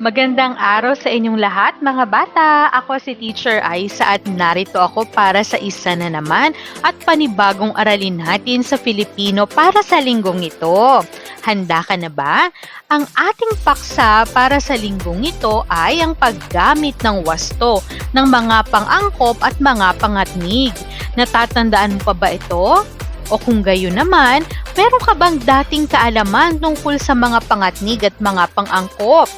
Magandang araw sa inyong lahat mga bata. Ako si Teacher Aisa at narito ako para sa isa na naman at panibagong aralin natin sa Filipino para sa linggong ito. Handa ka na ba? Ang ating paksa para sa linggong ito ay ang paggamit ng wasto ng mga pang-angkop at mga pangatnig. Natatandaan mo pa ba ito? O kung gayon naman, meron ka bang dating kaalaman tungkol sa mga pangatnig at mga pang-angkop?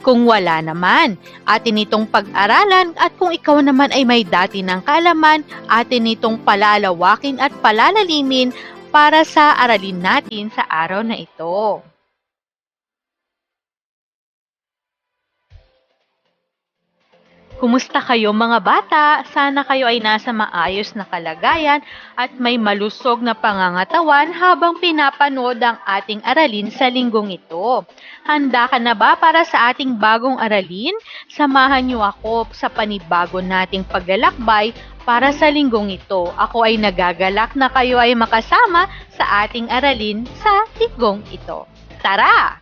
Kung wala naman, atin itong pag-aralan at kung ikaw naman ay may dati ng kaalaman, atin itong palalawakin at palalalimin para sa aralin natin sa araw na ito. Kumusta kayo mga bata? Sana kayo ay nasa maayos na kalagayan at may malusog na pangangatawan habang pinapanood ang ating aralin sa linggong ito. Handa ka na ba para sa ating bagong aralin? Samahan niyo ako sa panibago nating paglalakbay para sa linggong ito. Ako ay nagagalak na kayo ay makasama sa ating aralin sa linggong ito. Tara!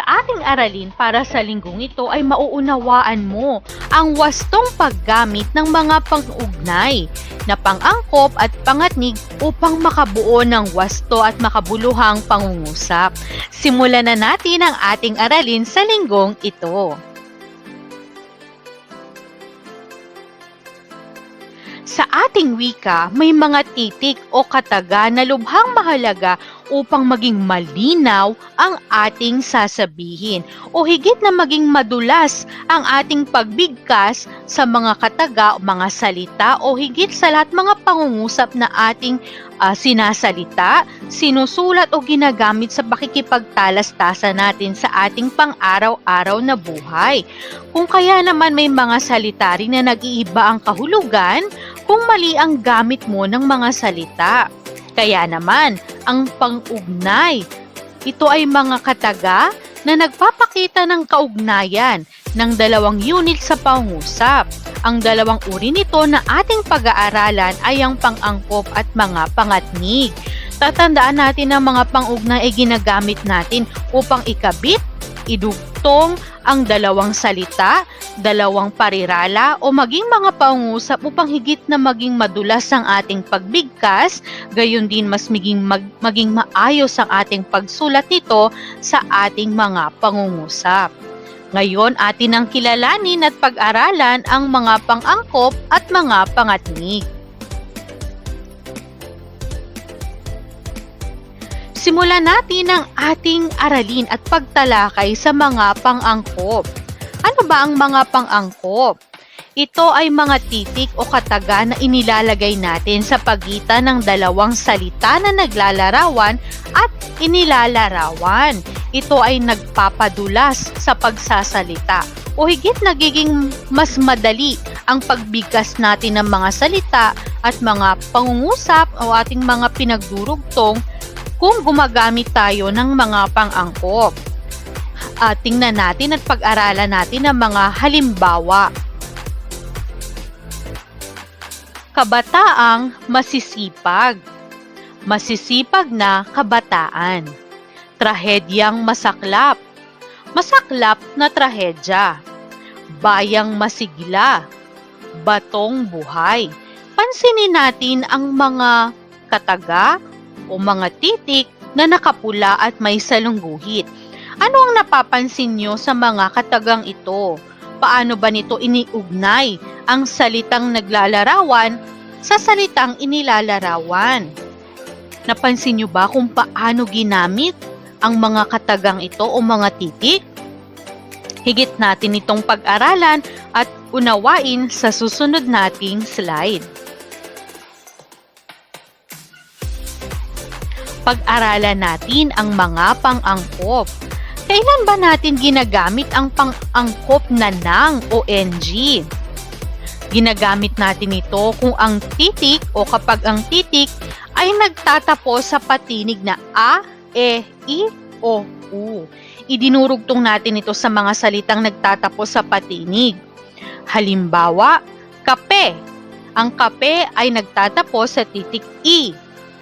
Sa ating aralin para sa linggong ito ay mauunawaan mo ang wastong paggamit ng mga pang-ugnay na pang-angkop at pangatnig upang makabuo ng wasto at makabuluhang pangungusap. Simulan na natin ang ating aralin sa linggong ito. Sa ating wika, may mga titik o kataga na lubhang mahalaga upang maging malinaw ang ating sasabihin o higit na maging madulas ang ating pagbigkas sa mga kataga, mga salita o higit sa lahat mga pangungusap na ating ah, sinasalita, sinusulat o ginagamit sa pakikipagtalastasan natin sa ating pang-araw-araw na buhay. Kung kaya naman may mga salita rin na nag-iiba ang kahulugan kung mali ang gamit mo ng mga salita. Kaya naman, ang pang-ugnay. Ito ay mga kataga na nagpapakita ng kaugnayan ng dalawang unit sa pangusap. Ang dalawang uri nito na ating pag-aaralan ay ang pang-angkop at mga pangatnig. Tatandaan natin na mga pang-ugnay ay ginagamit natin upang ikabit, idugtong ang dalawang salita, dalawang parirala o maging mga pangusap upang higit na maging madulas ang ating pagbigkas, gayon din mas maging, mag, maging maayos ang ating pagsulat nito sa ating mga pangungusap. Ngayon atin ang kilalanin at pag-aralan ang mga pang-angkop at mga pangatnig. Simulan natin ang ating aralin at pagtalakay sa mga pang-angkop. Ano ba ang mga pang-angkop? Ito ay mga titik o kataga na inilalagay natin sa pagitan ng dalawang salita na naglalarawan at inilalarawan. Ito ay nagpapadulas sa pagsasalita o higit nagiging mas madali ang pagbigkas natin ng mga salita at mga pangungusap o ating mga pinagdurugtong kung gumagamit tayo ng mga pang-angkop. Uh, tingnan natin at pag-aralan natin ang mga halimbawa. Kabataang masisipag. Masisipag na kabataan. Trahedyang masaklap. Masaklap na trahedya. Bayang masigla. Batong buhay. Pansinin natin ang mga kataga o mga titik na nakapula at may salungguhit. Ano ang napapansin nyo sa mga katagang ito? Paano ba nito iniugnay ang salitang naglalarawan sa salitang inilalarawan? Napansin nyo ba kung paano ginamit ang mga katagang ito o mga titik? Higit natin itong pag-aralan at unawain sa susunod nating slide. Pag-aralan natin ang mga pang-angkop. Kailan ba natin ginagamit ang pang-angkop na ng o ng? Ginagamit natin ito kung ang titik o kapag ang titik ay nagtatapos sa patinig na a, e, i, o, u. Idinurugtong natin ito sa mga salitang nagtatapos sa patinig. Halimbawa, kape. Ang kape ay nagtatapos sa titik i.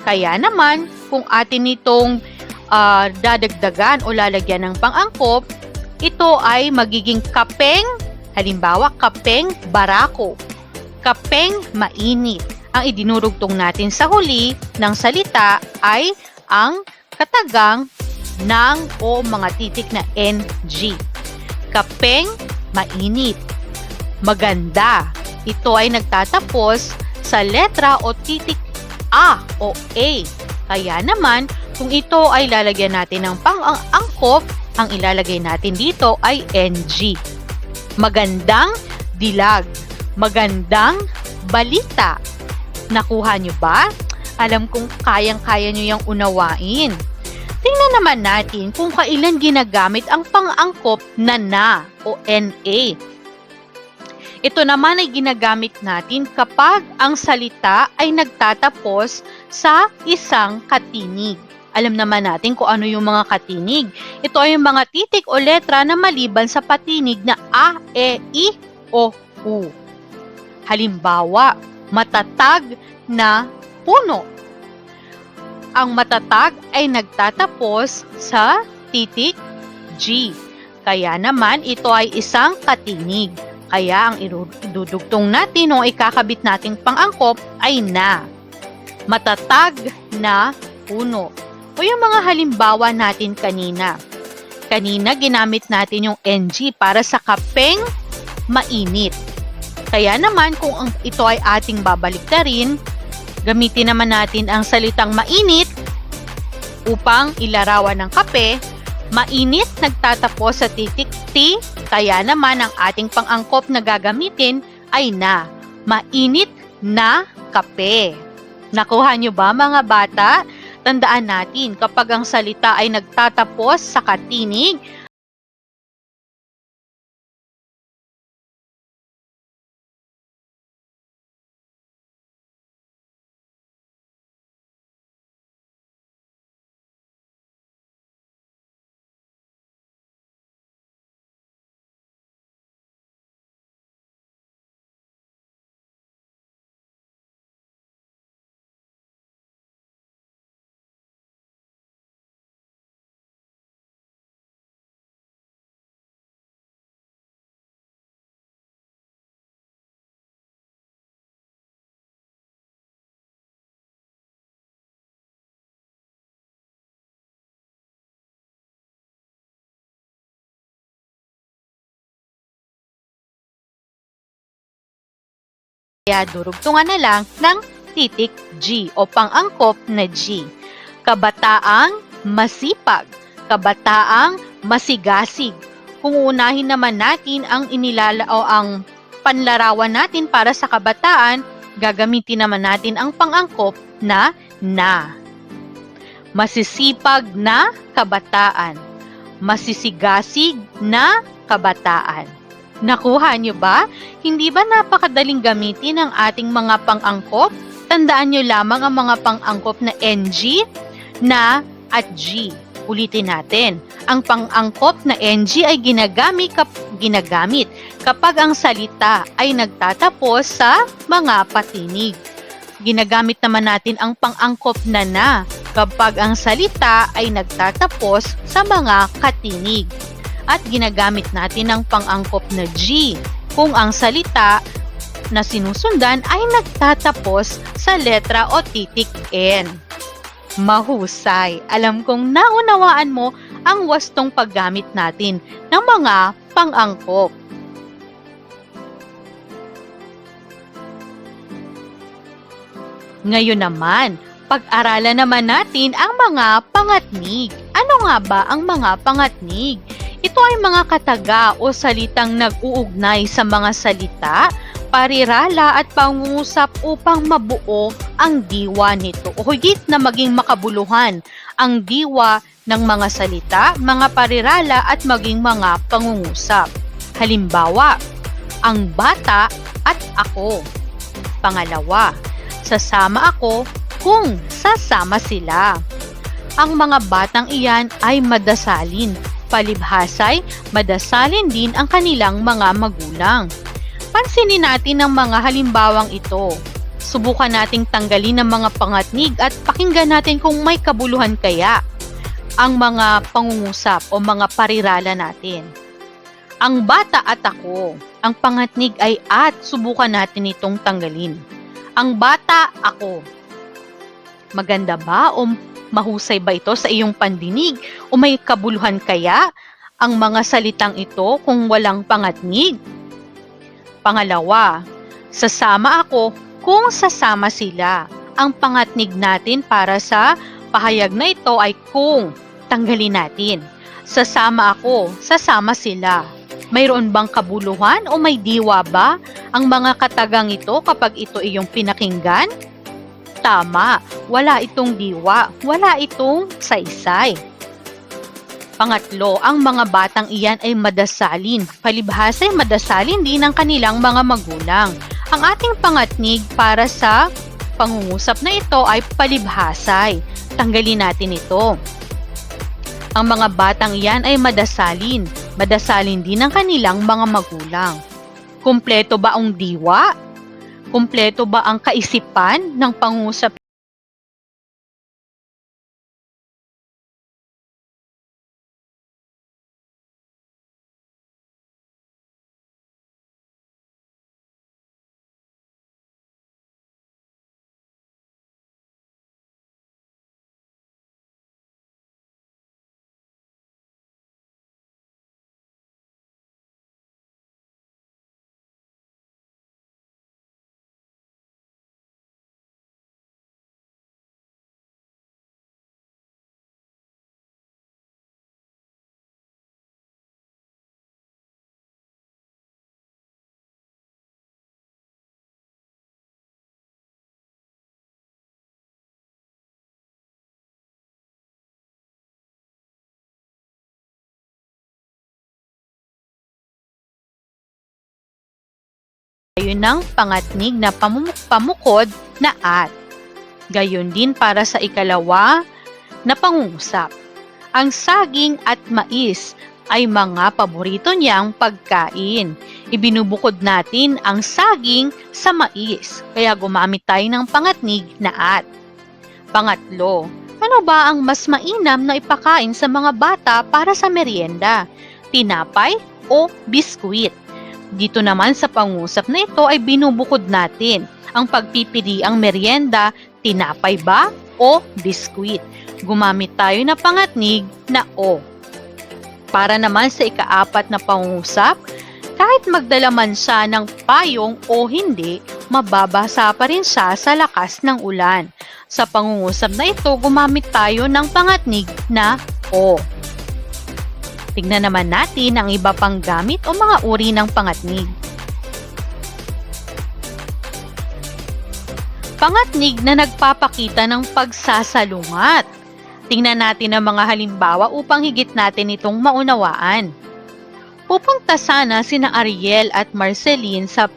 Kaya naman, kung atin itong ah, dadagdagan o lalagyan ng pang-angkop, ito ay magiging kapeng, halimbawa kapeng barako, kapeng mainit. Ang idinurugtong natin sa huli ng salita ay ang katagang ng o mga titik na NG. Kapeng mainit. Maganda. Ito ay nagtatapos sa letra o titik A o A. Kaya naman, kung ito ay lalagyan natin ng pang-angkop, ang ilalagay natin dito ay NG. Magandang dilag. Magandang balita. Nakuha nyo ba? Alam kong kayang-kaya nyo yung unawain. Tingnan naman natin kung kailan ginagamit ang pang-angkop na na o NA. Ito naman ay ginagamit natin kapag ang salita ay nagtatapos sa isang katinig. Alam naman natin kung ano yung mga katinig. Ito ay yung mga titik o letra na maliban sa patinig na A, E, I, o U. Halimbawa, matatag na puno. Ang matatag ay nagtatapos sa titik G. Kaya naman ito ay isang katinig. Kaya ang idudugtong natin o ikakabit nating pang-angkop ay na. Matatag na puno. O yung mga halimbawa natin kanina. Kanina ginamit natin yung NG para sa kapeng mainit. Kaya naman kung ito ay ating babaliktarin, gamitin naman natin ang salitang mainit upang ilarawan ng kape. Mainit nagtatapos sa titik T, kaya naman ang ating pang-angkop na gagamitin ay na. Mainit na kape. Nakuha nyo ba mga bata? Tandaan natin, kapag ang salita ay nagtatapos sa katinig, Kaya durugtungan na lang ng titik G o pang-angkop na G. Kabataang masipag, kabataang masigasig. Kung uunahin naman natin ang inilala o ang panlarawan natin para sa kabataan, gagamitin naman natin ang pang-angkop na na. Masisipag na kabataan. Masisigasig na kabataan. Nakuha niyo ba? Hindi ba napakadaling gamitin ang ating mga pang-angkop? Tandaan niyo lamang ang mga pang-angkop na NG, na at G. Ulitin natin. Ang pang-angkop na NG ay ginagamit, kap, ginagamit kapag ang salita ay nagtatapos sa mga patinig. Ginagamit naman natin ang pang-angkop na na kapag ang salita ay nagtatapos sa mga katinig at ginagamit natin ang pang-angkop na G kung ang salita na sinusundan ay nagtatapos sa letra o titik N. Mahusay! Alam kong naunawaan mo ang wastong paggamit natin ng mga pang-angkop. Ngayon naman, pag-aralan naman natin ang mga pangatnig. Ano nga ba ang mga pangatnig? Ito ay mga kataga o salitang nag-uugnay sa mga salita, parirala at pangungusap upang mabuo ang diwa nito o higit na maging makabuluhan ang diwa ng mga salita, mga parirala at maging mga pangungusap. Halimbawa, ang bata at ako. Pangalawa, sasama ako kung sasama sila. Ang mga batang iyan ay madasalin palibhasay, madasalin din ang kanilang mga magulang. Pansinin natin ang mga halimbawang ito. subukan nating tanggalin ang mga pangatnig at pakinggan natin kung may kabuluhan kaya ang mga pangungusap o mga parirala natin. Ang bata at ako, ang pangatnig ay at subukan natin itong tanggalin. Ang bata ako. Maganda ba o mahusay ba ito sa iyong pandinig o may kabuluhan kaya ang mga salitang ito kung walang pangatnig? Pangalawa, sasama ako kung sasama sila. Ang pangatnig natin para sa pahayag na ito ay kung tanggalin natin. Sasama ako, sasama sila. Mayroon bang kabuluhan o may diwa ba ang mga katagang ito kapag ito iyong pinakinggan? Tama, wala itong diwa, wala itong saysay. Pangatlo, ang mga batang iyan ay madasalin. Palibhasa ay madasalin din ng kanilang mga magulang. Ang ating pangatnig para sa pangungusap na ito ay palibhasay. Tanggalin natin ito. Ang mga batang iyan ay madasalin. Madasalin din ng kanilang mga magulang. Kumpleto ba ang diwa? Kumpleto ba ang kaisipan ng pangusap tayo ng pangatnig na pamu- pamukod na at. Gayon din para sa ikalawa na pangungusap. Ang saging at mais ay mga paborito niyang pagkain. Ibinubukod natin ang saging sa mais, kaya gumamit tayo ng pangatnig na at. Pangatlo, ano ba ang mas mainam na ipakain sa mga bata para sa merienda? Tinapay o biskwit? Dito naman sa pangusap na ito ay binubukod natin ang pagpipili ang merienda, tinapay ba o biskwit. Gumamit tayo na pangatnig na o. Para naman sa ikaapat na pangusap, kahit magdala man siya ng payong o hindi, mababasa pa rin siya sa lakas ng ulan. Sa pangungusap na ito, gumamit tayo ng pangatnig na o. Tignan naman natin ang iba pang gamit o mga uri ng pangatnig. Pangatnig na nagpapakita ng pagsasalungat. Tingnan natin ang mga halimbawa upang higit natin itong maunawaan. Pupunta sana sina Ariel at Marceline sa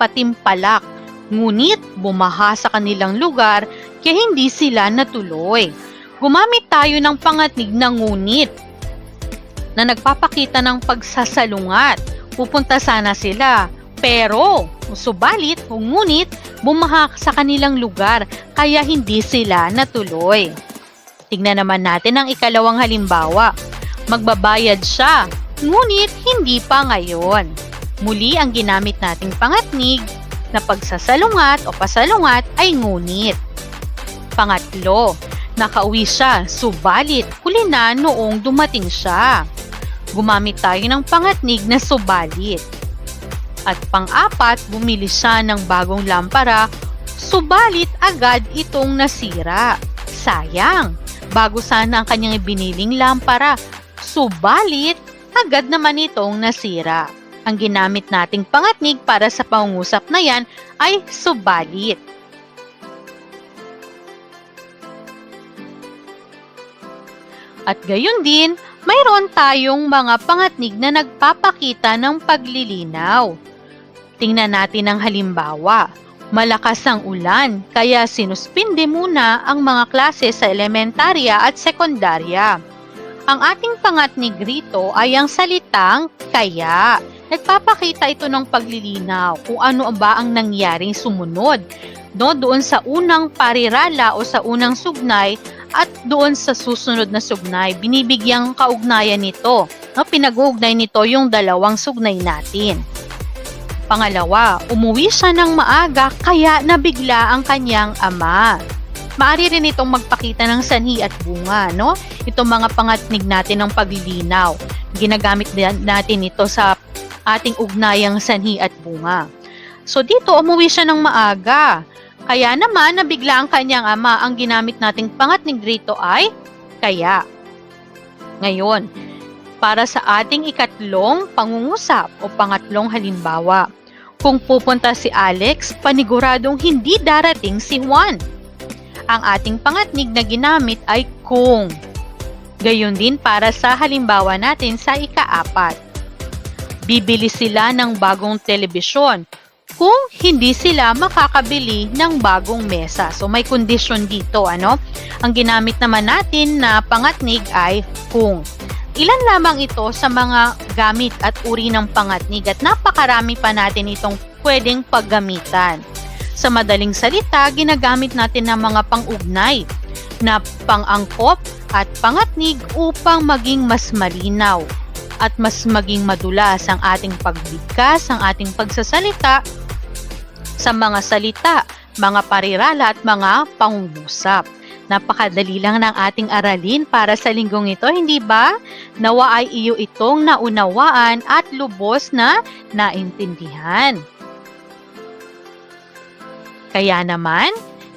Patimpalak, ngunit bumaha sa kanilang lugar kaya hindi sila natuloy. Gumamit tayo ng pangatnig na ngunit na nagpapakita ng pagsasalungat. Pupunta sana sila, pero subalit ngunit bumaha sa kanilang lugar kaya hindi sila natuloy. Tingnan naman natin ang ikalawang halimbawa. Magbabayad siya, ngunit hindi pa ngayon. Muli ang ginamit nating pangatnig na pagsasalungat o pasalungat ay ngunit. Pangatlo, nakauwi siya, subalit huli na noong dumating siya. Gumamit tayo ng pangatnig na subalit. At pang-apat, bumili siya ng bagong lampara, subalit agad itong nasira. Sayang, bago sana ang kanyang ibiniling lampara, subalit agad naman itong nasira. Ang ginamit nating pangatnig para sa pangungusap na yan ay subalit. At gayon din, mayroon tayong mga pangatnig na nagpapakita ng paglilinaw. Tingnan natin ang halimbawa. Malakas ang ulan, kaya sinuspinde muna ang mga klase sa elementarya at sekundarya. Ang ating pangatnig rito ay ang salitang kaya. nagpapakita ito ng paglilinaw kung ano ba ang nangyaring sumunod no doon sa unang parirala o sa unang sugnay at doon sa susunod na sugnay binibigyang kaugnayan nito no pinag-uugnay nito yung dalawang sugnay natin Pangalawa, umuwi siya ng maaga kaya nabigla ang kanyang ama. Maari rin itong magpakita ng sanhi at bunga, no? Itong mga pangatnig natin ng paglilinaw. Ginagamit natin ito sa ating ugnayang sanhi at bunga. So dito, umuwi siya ng maaga. Kaya naman, nabigla ang kanyang ama. Ang ginamit nating pangatnig rito ay kaya. Ngayon, para sa ating ikatlong pangungusap o pangatlong halimbawa. Kung pupunta si Alex, paniguradong hindi darating si Juan. Ang ating pangatnig na ginamit ay kung. Gayon din para sa halimbawa natin sa ikaapat. Bibili sila ng bagong telebisyon kung hindi sila makakabili ng bagong mesa. So may kondisyon dito, ano? Ang ginamit naman natin na pangatnig ay kung. Ilan lamang ito sa mga gamit at uri ng pangatnig at napakarami pa natin itong pwedeng paggamitan. Sa madaling salita, ginagamit natin ng mga pangugnay na pangangkop at pangatnig upang maging mas malinaw at mas maging madulas ang ating pagbigkas, ang ating pagsasalita sa mga salita, mga parirala at mga pangungusap. Napakadali lang ng ating aralin para sa linggong ito, hindi ba? Nawa ay iyo itong naunawaan at lubos na naintindihan. Kaya naman,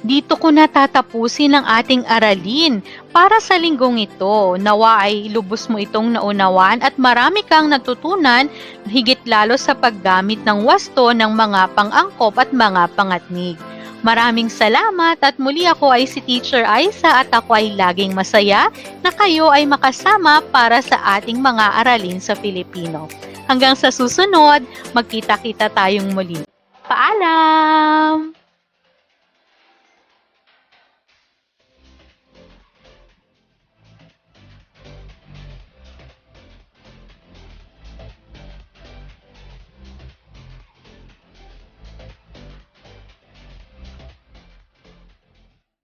dito ko natatapusin ang ating aralin para sa linggong ito. Nawa ay lubos mo itong naunawaan at marami kang natutunan higit lalo sa paggamit ng wasto ng mga pangangkop at mga pangatnig. Maraming salamat at muli ako ay si Teacher Aisa at ako ay laging masaya na kayo ay makasama para sa ating mga aralin sa Filipino. Hanggang sa susunod, magkita-kita tayong muli. Paalam!